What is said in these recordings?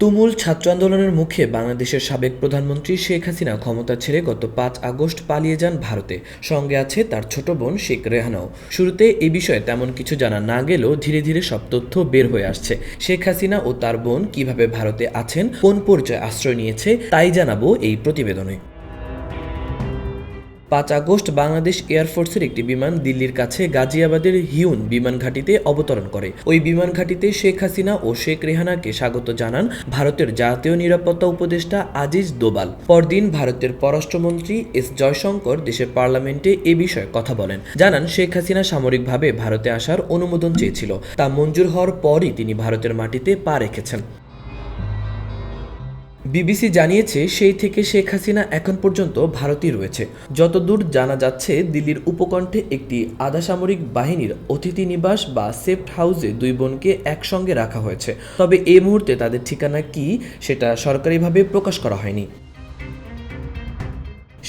তুমুল ছাত্র আন্দোলনের মুখে বাংলাদেশের সাবেক প্রধানমন্ত্রী শেখ হাসিনা ক্ষমতা ছেড়ে গত পাঁচ আগস্ট পালিয়ে যান ভারতে। সঙ্গে আছে তার ছোট বোন শেখ রেহানাও শুরুতে এ বিষয়ে তেমন কিছু জানা না গেলেও ধীরে ধীরে সব তথ্য বের হয়ে আসছে। শেখ হাসিনা ও তার বোন কীভাবে ভারতে আছেন, কোন পর্যায়ে আশ্রয় নিয়েছে, তাই জানাব এই প্রতিবেদনে। পাঁচ আগস্ট বাংলাদেশ এয়ারফোর্সের একটি বিমান দিল্লির কাছে গাজিয়াবাদের হিউন বিমান ঘাঁটিতে অবতরণ করে। ওই বিমান ঘাঁটিতে শেখ হাসিনা ও শেখ রেহানাকে স্বাগত জানান ভারতের জাতীয় নিরাপত্তা উপদেষ্টা আজিজ দোবাল পরদিন ভারতের পররাষ্ট্রমন্ত্রী এস জয়শঙ্কর দেশের পার্লামেন্টে এ বিষয়ে কথা বলেন। জানান, শেখ হাসিনা সামরিকভাবে ভারতে আসার অনুমোদন চেয়েছিল। তা মঞ্জুর হওয়ার পরই তিনি ভারতের মাটিতে পা রেখেছেন। বিবিসি জানিয়েছে, সেই থেকে শেখ হাসিনা এখন পর্যন্ত ভারতই রয়েছে। যতদূর জানা যাচ্ছে, দিল্লির উপকণ্ঠে একটি আধাসামরিক বাহিনীর অতিথি নিবাস বা সেফট হাউসে দুই বোনকে একসঙ্গে রাখা হয়েছে। তবে এই মুহূর্তে তাদের ঠিকানা কি, সেটা সরকারিভাবে প্রকাশ করা হয়নি।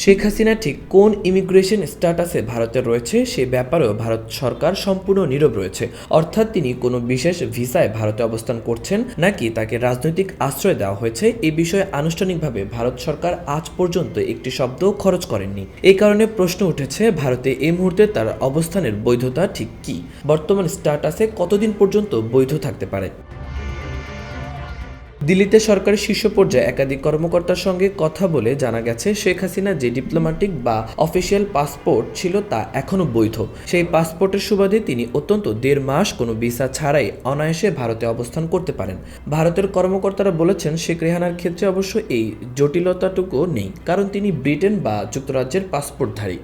শেখ হাসিনা ঠিক কোন ইমিগ্রেশন স্ট্যাটাসে ভারতে রয়েছে সে ব্যাপারেও ভারত সরকার সম্পূর্ণ নীরব রয়েছে। অর্থাৎ তিনি কোনো বিশেষ ভিসায় ভারতে অবস্থান করছেন নাকি তাকে রাজনৈতিক আশ্রয় দেওয়া হয়েছে এই বিষয়ে আনুষ্ঠানিকভাবে ভারত সরকার আজ পর্যন্ত একটি শব্দ খরচ করেননি। এই কারণে প্রশ্ন উঠেছে, ভারতে এই মুহূর্তে তার অবস্থানের বৈধতা ঠিক কি? বর্তমান স্ট্যাটাসে কতদিন পর্যন্ত বৈধ থাকতে পারে? দিল্লিতে সরকারের শীর্ষ পর্যায়ে একাধিক কর্মকর্তার সঙ্গে কথা বলে জানা গেছে, শেখ হাসিনা যে ডিপ্লোম্যাটিক বা অফিসিয়াল পাসপোর্ট ছিল তা এখনও বৈধ। সেই পাসপোর্টের সুবাদে তিনি অত্যন্ত দেড় মাস কোনো ভিসা ছাড়াই অনায়াসে ভারতে অবস্থান করতে পারেন। ভারতের কর্মকর্তারা বলেছেন, শেখ রেহানার ক্ষেত্রে অবশ্য এই জটিলতাটুকু নেই, কারণ তিনি ব্রিটেন বা যুক্তরাজ্যের পাসপোর্টধারী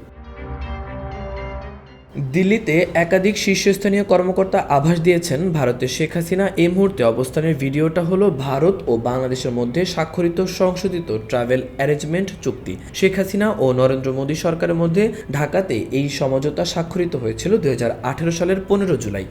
দিল্লিতে একাধিক শীর্ষস্থানীয় কর্মকর্তা আভাস দিয়েছেন ভারতের শেখ হাসিনা। এই মুহূর্তে অবস্থানের ভিডিওটা হলো ভারত ও বাংলাদেশের মধ্যে স্বাক্ষরিত সংশোধিত ট্রাভেল অ্যারেঞ্জমেন্ট চুক্তি। শেখ হাসিনা ও নরেন্দ্র মোদী সরকারের মধ্যে ঢাকাতে এই সমঝোতা স্বাক্ষরিত হয়েছিল দু হাজার আঠেরো সালের পনেরো জুলাই।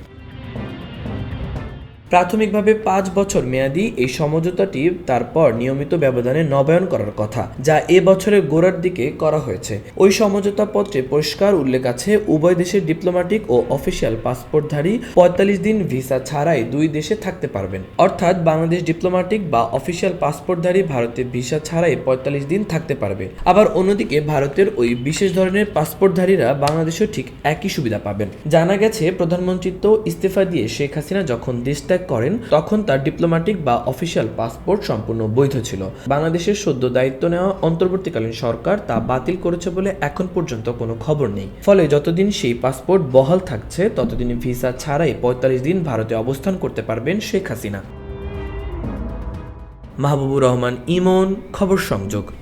প্রাথমিকভাবে পাঁচ বছর মেয়াদী এই সমঝোতাটি তারপর নিয়মিত ব্যবধানে নবায়ন করার কথা, যা এ বছরের গোড়ার দিকে করা হয়েছে। ওই সমঝোতা পত্রে পরিষ্কার উল্লেখ আছে, উভয় দেশের ডিপ্লোম্যাটিক ও অফিসিয়াল পাসপোর্টধারী পঁয়তাল্লিশ দিন ভিসা ছাড়াই দুই দেশে থাকতে পারবেন। অর্থাৎ বাংলাদেশ ডিপ্লোম্যাটিক বা অফিসিয়াল পাসপোর্টধারী ভারতে ভিসা ছাড়াই পঁয়তাল্লিশ দিন থাকতে পারবে। আবার অন্যদিকে ভারতের ওই বিশেষ ধরনের পাসপোর্টধারীরা বাংলাদেশেও ঠিক একই সুবিধা পাবেন। জানা গেছে, প্রধানমন্ত্রিত্ব ইস্তফা দিয়ে শেখ হাসিনা যখন দেশ করেন, তখন তার ডিপ্লোম্যাটিক বা অফিসিয়াল পাসপোর্ট সম্পূর্ণ বৈধ ছিল। বাংলাদেশের সদ্য দায়িত্ব নেওয়া অন্তর্বর্তীকালীন সরকার তা বাতিল করেছে বলে এখন পর্যন্ত কোনো খবর নেই। ফলে যতদিন সেই পাসপোর্ট বহাল থাকছে ততদিন ভিসা ছাড়াই পঁয়তাল্লিশ দিন ভারতে অবস্থান করতে পারবেন শেখ হাসিনা। মাহবুবুর রহমান, ইমন, খবর সংযোগ।